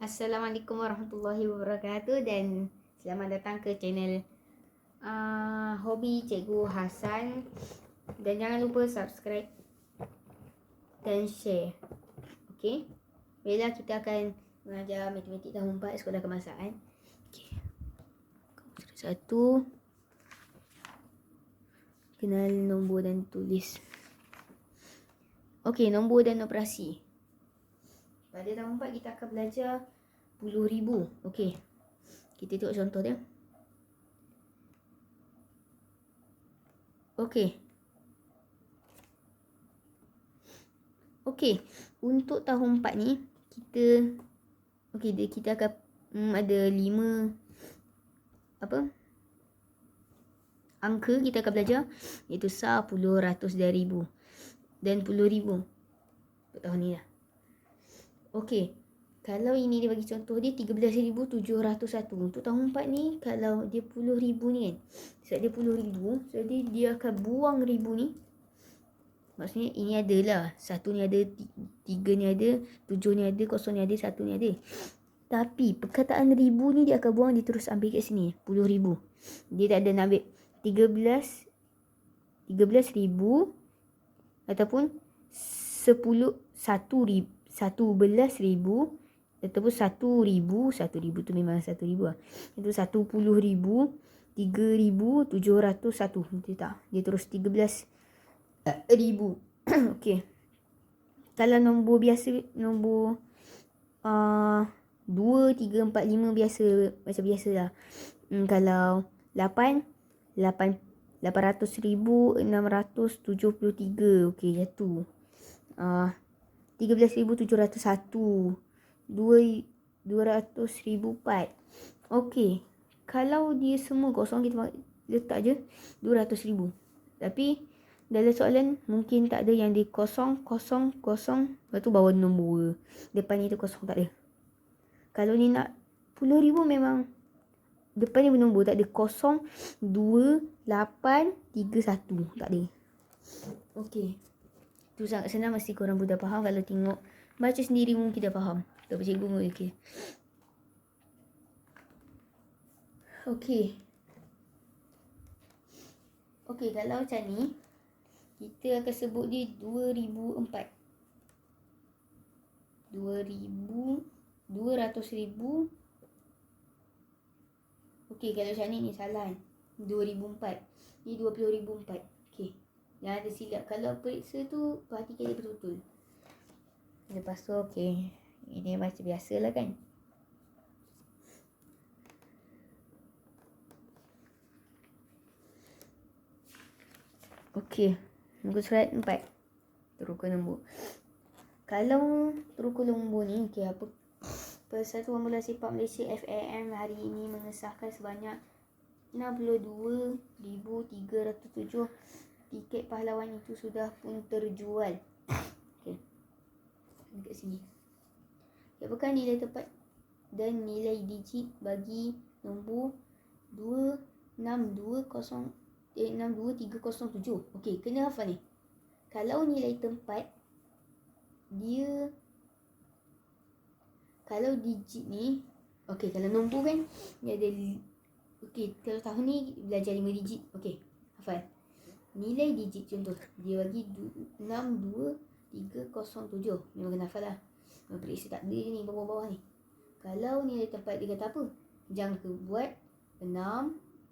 Assalamualaikum warahmatullahi wabarakatuh dan selamat datang ke channel uh, Hobi Cikgu Hasan dan jangan lupa subscribe dan share. Okey. Baiklah kita akan mengajar matematik tahun 4 sekolah kemasaan. Okey. Satu kenal nombor dan tulis. Okey, nombor dan operasi. Pada tahun 4 kita akan belajar puluh ribu. Okey. Kita tengok contoh dia. Okey. Okey. Untuk tahun 4 ni kita okey dia kita akan hmm, ada lima apa? Angka kita akan belajar iaitu sa, puluh, ratus dan ribu. Dan puluh ribu. Untuk tahun ni lah. Okey. Kalau ini dia bagi contoh dia 13,701. Untuk tahun 4 ni kalau dia puluh ribu ni kan. Sebab dia puluh ribu. Jadi dia akan buang ribu ni. Maksudnya ini adalah. Satu ni ada. Tiga ni ada. Tujuh ni ada. Kosong ni ada. Satu ni ada. Tapi perkataan ribu ni dia akan buang. Dia terus ambil kat sini. Ribu. Dia tak ada nak ambil. Tiga belas. Tiga belas ribu. Ataupun sepuluh. Satu ribu satu belas ribu ataupun satu ribu satu ribu tu memang satu ribu lah. Itu satu puluh ribu tiga ribu tujuh ratus satu. Nanti tak? Dia terus tiga belas ribu. Okey. Kalau nombor biasa nombor uh, dua tiga empat lima biasa macam biasa lah. Hmm, kalau lapan lapan lapan ratus ribu enam ratus tujuh puluh tiga. Okey jatuh uh, 13,701 200,004 Okey. Kalau dia semua kosong kita letak je 200,000 Tapi dalam soalan mungkin tak ada yang di kosong, kosong, kosong. Lepas tu bawa nombor. Depan ni tu kosong tak ada. Kalau ni nak 10,000 memang Depan ni bernombor tak ada. Kosong, dua, lapan, tiga, satu. Tak ada. Okey Tu sangat senang mesti korang pun dah faham kalau tengok baca sendiri mungkin dah faham. Tak apa cikgu pun okey. Okey. Okey kalau macam ni kita akan sebut dia 2004. 2000 200 ribu Okey kalau macam ni ni salah kan 2004 Ni 20 ribu 4 Okey yang ada silap. Kalau periksa tu, perhatikan dia betul-betul. Lepas tu, okey. Ini macam biasa lah kan. Okey. Muka surat empat. Teruka nombor. Kalau teruka nombor ni, okey apa? Persatuan Bola Sepak Malaysia FAM hari ini mengesahkan sebanyak 62,307 tiket pahlawan itu sudah pun terjual. Okey. Dekat sini. Apakah nilai tepat dan nilai digit bagi nombor 2620 eh 62307. Okey, kena hafal ni. Kalau nilai tempat dia kalau digit ni okey kalau nombor kan dia ada okey kalau tahun ni belajar 5 digit okey hafal nilai digit contoh dia bagi 62307 memang kena hafal lah. Periksa tak ada ni bawah-bawah ni. Kalau nilai tempat dia kata apa? Jangan ke buat 6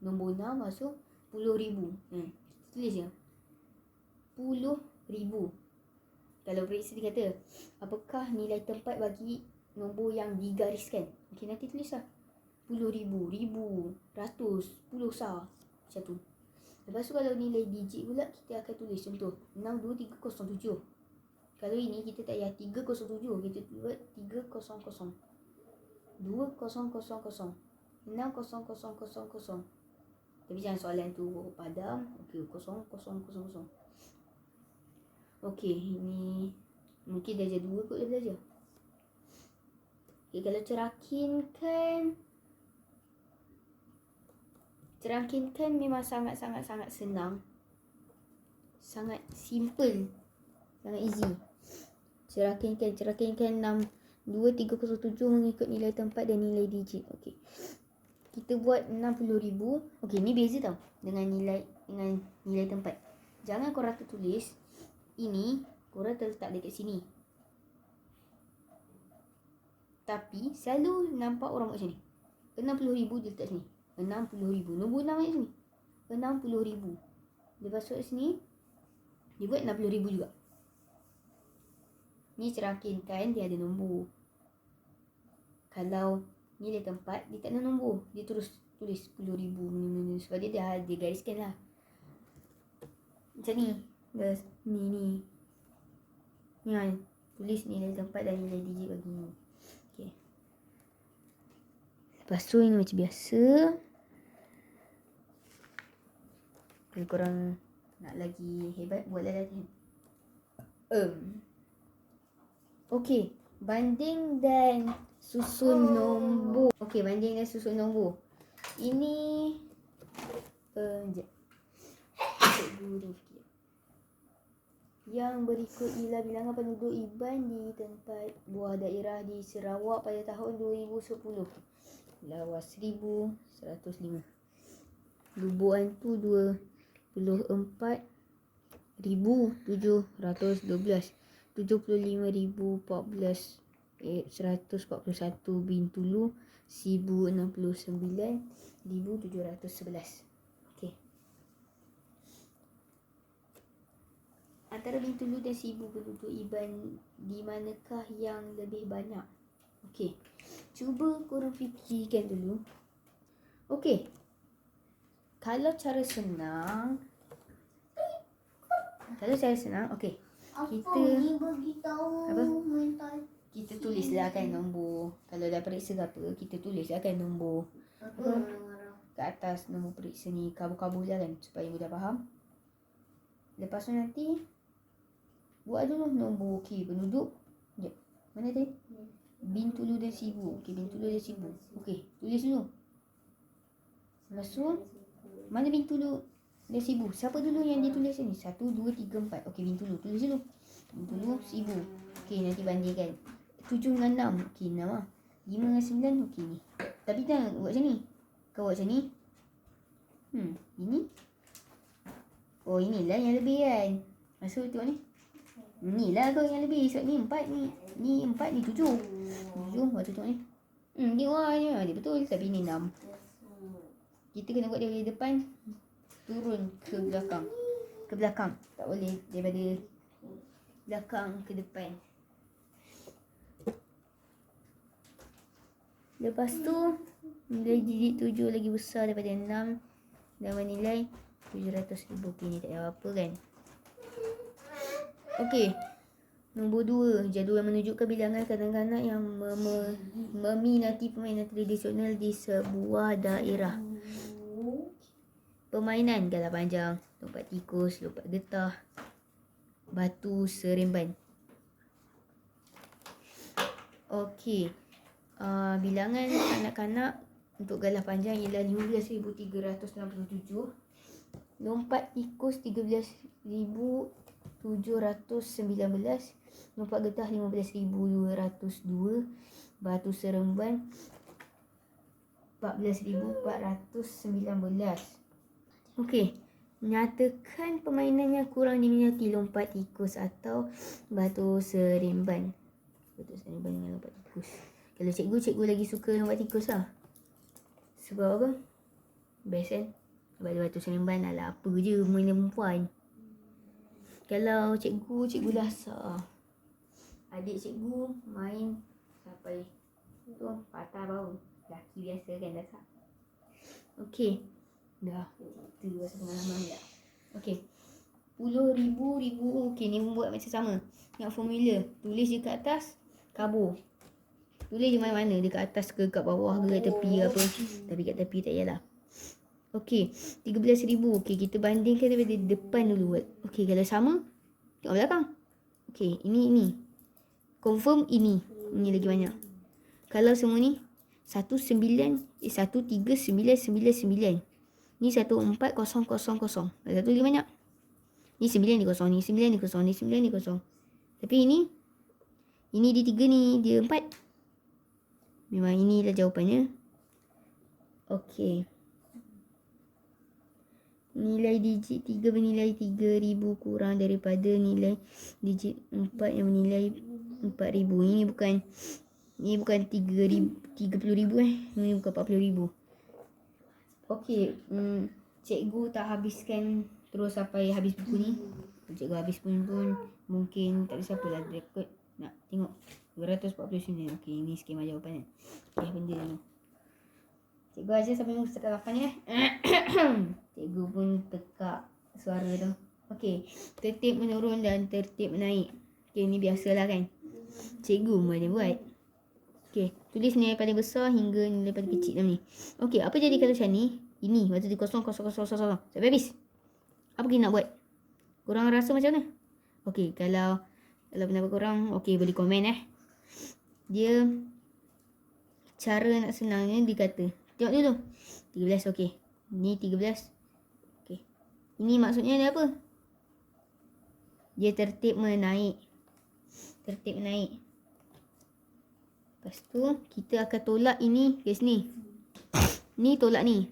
nombor 6 masuk 10,000 hmm. tulis je. 10,000 kalau periksa dia kata apakah nilai tempat bagi nombor yang digariskan? Ok nanti tulis lah. 10,000 ribu. Ratus. Puluh sah. Macam tu Lepas tu kalau nilai digit pula kita akan tulis contoh 62307. Kalau ini kita tak payah 307 kita buat 300. 2000 6000. Tapi jangan soalan tu padam. Okey 0000. Okey ini mungkin darjah 2 kot dia belajar. Okey kalau cerakin kan Cerangkinkan memang sangat-sangat-sangat senang. Sangat simple. Sangat easy. Cerangkinkan, cerangkinkan 6 2307 mengikut nilai tempat dan nilai digit. Okey. Kita buat 60,000. Okey, ni beza tau dengan nilai dengan nilai tempat. Jangan korang tertulis ini korang terletak dekat sini. Tapi selalu nampak orang buat macam ni. 60,000 dia letak sini. 60,000. Nombor 6 kat sini. 60,000. Lepas tu kat sini dia buat 60,000 juga. Ni cerangkinkan dia ada nombor. Kalau nilai tempat dia tak ada nombor. Dia terus tulis 10,000 sebab dia dah dia gariskan lah. Macam ni. Dah ni ni. Ni kan. Tulis nilai tempat dan nilai digit bagi ni. Okay. Lepas tu ini macam biasa. Kalau korang nak lagi hebat, buatlah lagi. Um. Okey, banding dan susun nombor. Okey, banding dan susun nombor. Ini uh, jap. Cikgu Yang berikut ialah bilangan penduduk Iban di tempat buah daerah di Sarawak pada tahun 2010. Lawas 1105. Lubuan tu 24 1712. 75,014 eh, 141 Bintulu 1069 1711 okey. Antara Bintulu dan Sibu penduduk Iban di manakah yang lebih banyak? Okey. Cuba korang fikirkan dulu. Okey. Kalau cara senang kalau cara senang okey. Kita apa? kita tulislah kan nombor. Kalau dah periksa ke apa kita tulislah kan nombor. Apa ke atas nombor periksa ni kabur-kabur je kan supaya mudah faham. Lepas tu nanti buat dulu nombor okey penduduk. Sekejap. mana tadi? Bintulu dan Sibu. Okey Bintulu dan Sibu. Okey tulis dulu. Lepas tu mana Bintulu dia sibu. Siapa dulu yang dia tulis ni? Satu, dua, tiga, empat. Okey, Bintulu. Tulis dulu. Bintulu, sibu. Okey, nanti bandingkan. Tujuh dengan enam. Okey, enam lah. Lima dengan sembilan. Okey, ni. Tapi tak buat macam ni. Kau buat macam ni. Hmm, ini. Oh, inilah yang lebih kan. Masuk tengok ni. Inilah kau yang lebih. Sebab ni empat ni. Ni empat, ni tujuh. Tujuh, waktu tengok ni. Hmm, ni wah, dia betul. Tapi ni enam. Kita kena buat dia dari depan turun ke belakang. Ke belakang. Tak boleh. Daripada belakang ke depan. Lepas tu nilai digit tujuh lagi besar daripada enam. Dan menilai tujuh ratus ribu. Okay, ni tak ada apa kan? Okey. Nombor dua, jadual menunjukkan bilangan kanak-kanak yang meminati permainan tradisional di sebuah daerah permainan galah panjang, lompat tikus, lompat getah, batu seremban. Okey. Uh, bilangan kanak-kanak untuk galah panjang ialah 15367. Lompat tikus 13719. Lompat getah 15202. Batu seremban 14419. Okey. Nyatakan permainan yang kurang diminati lompat tikus atau batu seremban. Batu seremban dengan lompat tikus. Kalau cikgu, cikgu lagi suka lompat tikus lah. Sebab apa? Best kan? Sebab dia batu seremban lah apa je main perempuan. Kalau cikgu, cikgu dah sah. Adik cikgu main sampai tu patah bau. Laki biasa kan dah sah. Okey. Dah. Itu rasa pengalaman dia. Ya. Okey. Puluh ribu, ribu. Okey, ni buat macam sama. yang formula. Tulis dekat atas. Kabur. Tulis je mana-mana. Dekat atas ke, dekat bawah ke, dekat tepi ke apa. Tapi kat tepi tak payahlah. Okey. Tiga belas ribu. Okey, kita bandingkan daripada depan dulu. Okey, kalau sama. Tengok belakang. Okey, ini, ini. Confirm ini. Ini lagi banyak. Kalau semua ni. Satu sembilan. Eh, satu tiga sembilan sembilan sembilan. Ni satu empat kosong kosong kosong. Ada satu lagi banyak. Ni sembilan ni kosong. Ni sembilan ni kosong. Ni sembilan ni kosong. Tapi ini. Ini dia tiga ni, dia empat. Memang inilah jawapannya. Okey. Nilai digit 3 bernilai 3000 kurang daripada nilai digit 4 yang bernilai 4000. Ini bukan ini bukan 3000 30000 eh. Ini bukan 40000. Okey, hmm, cikgu tak habiskan terus sampai habis buku ni. Cikgu habis pun pun mungkin tak ada siapa lah rekod nak tengok 249. Okey, ini skema jawapannya. Okey, benda ni. Cikgu aja sampai muka sekat 8 ya. Cikgu pun tekak suara tu. Okey, tertib menurun dan tertib menaik. Okey, ni biasalah kan. Cikgu boleh buat. Okey, tulis nilai paling besar hingga nilai paling kecil dalam ni. Okey, apa jadi kalau macam ni? Ini, waktu di kosong, kosong, kosong, kosong, kosong. Sampai habis. Apa kita nak buat? Korang rasa macam mana? Okey, kalau kalau pendapat korang, okey boleh komen eh. Dia cara nak senangnya dikata Tengok dulu. 13 okey. Ni 13. Okey. Ini maksudnya dia apa? Dia tertib menaik. Tertib menaik. Lepas tu kita akan tolak ini ke sini. Ni tolak ni.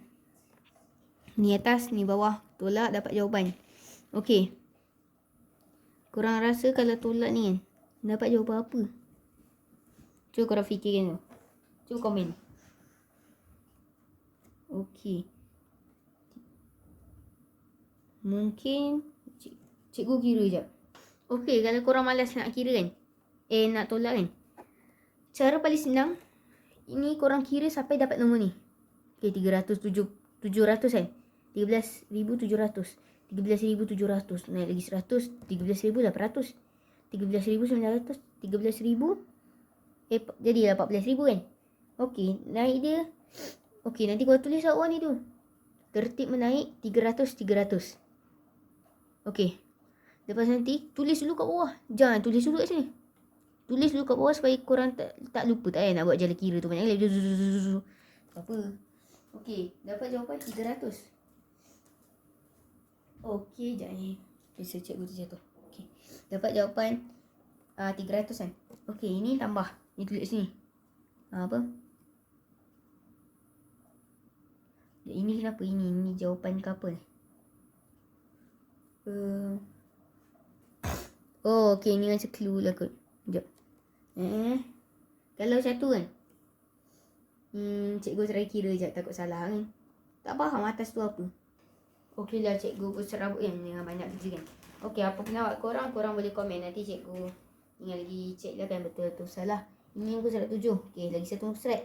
Ni atas, ni bawah. Tolak dapat jawapan. Okey. Korang rasa kalau tolak ni kan, dapat jawapan apa? Cuba korang fikirkan tu. Cuba komen. Okey. Mungkin cik, cikgu kira jap. Okey, kalau korang malas nak kira kan. Eh, nak tolak kan. Cara paling senang. Ini korang kira sampai dapat nombor ni. Okey, 300, 700 kan. 13,700. 13,700. Naik lagi 100. 13,800. 13,900. 13,000. Eh, jadilah 14,000 kan. Okey, naik dia Okey, nanti kau tulis bawah ni tu. Tertib menaik 300-300. Okey. Lepas nanti, tulis dulu kat bawah. Jangan tulis dulu kat sini. Tulis dulu kat bawah supaya korang tak, tak lupa. Tak payah nak buat jalan kira tu banyak kali. Apa? Okey, dapat jawapan 300. Okey, sekejap ni. Bisa cikgu tu jatuh. Okey. Dapat jawapan uh, 300 kan. Okey, ini tambah. Ini tulis sini. Uh, apa? Ini kenapa ini? Ini jawapan ke apa? Uh. Oh, okay. Ini macam clue lah kot. Sekejap. Eh. Kalau satu kan? Hmm, cikgu try kira je. Takut salah kan? Tak faham atas tu apa. Okey lah cikgu pun serabut kan dengan banyak kerja kan. Okey, apa pendapat korang? Korang boleh komen nanti cikgu. Ingat lagi cek lah kan betul tu salah. Ini muka surat tujuh. Okey, lagi satu muka surat.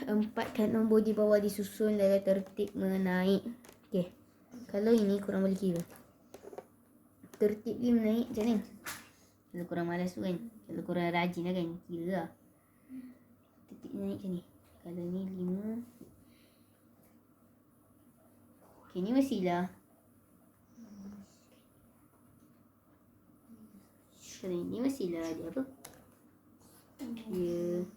empatkan nombor di bawah disusun dalam tertib menaik. Okey. Kalau ini kurang boleh kira. Tertib dia menaik macam ni. Kalau kurang malas tu kan. Kalau kurang rajin lah kan. Kira lah. Tertib naik macam ni. Kalau ni lima. Okey ni masih lah. Kalau ni masih lah dia apa. Dia...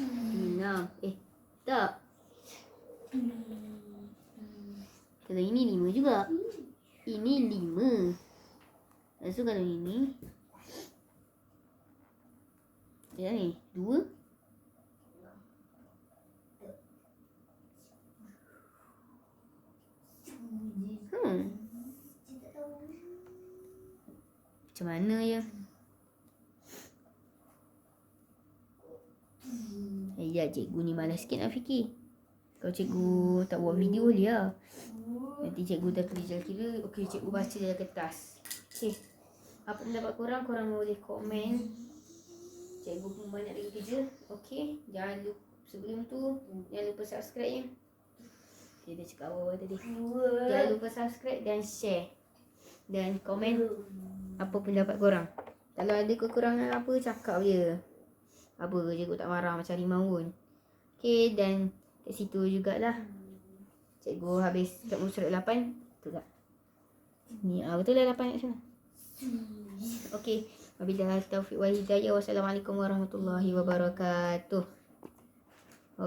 Enam. Eh, tak. Kalau ini lima juga. Ini lima. Lepas tu kalau ini. Ya ni, dua. Hmm. Macam mana ya? Ya cikgu ni malas sikit nak fikir. Kalau cikgu tak buat video dia. Nanti cikgu dah tulis jalan kira. Okey, cikgu baca dalam kertas. Okey. Apa pendapat korang? Korang boleh komen. Cikgu pun banyak lagi kerja. Okey. Jangan lupa sebelum tu. Jangan lupa subscribe ya. Dia dah cakap awal tadi. Jangan lupa subscribe dan share. Dan komen apa pendapat korang. Kalau ada kekurangan apa, cakap je apa cikgu tak marah macam rimau pun. Okay dan kat situ jugalah. Cikgu habis muka surat 8. Betul tak? Ni ah, betul lah 8 kat sana. Okay. Wabillahi taufiq wa hidayah. Wassalamualaikum warahmatullahi wabarakatuh.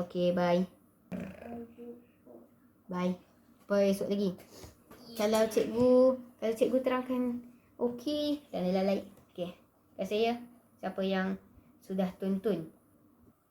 Okay, bye. Bye. Apa esok lagi? Kalau cikgu Kalau cikgu terangkan okey, janganlah like. Okey. Kasih ya. Siapa yang sudah tonton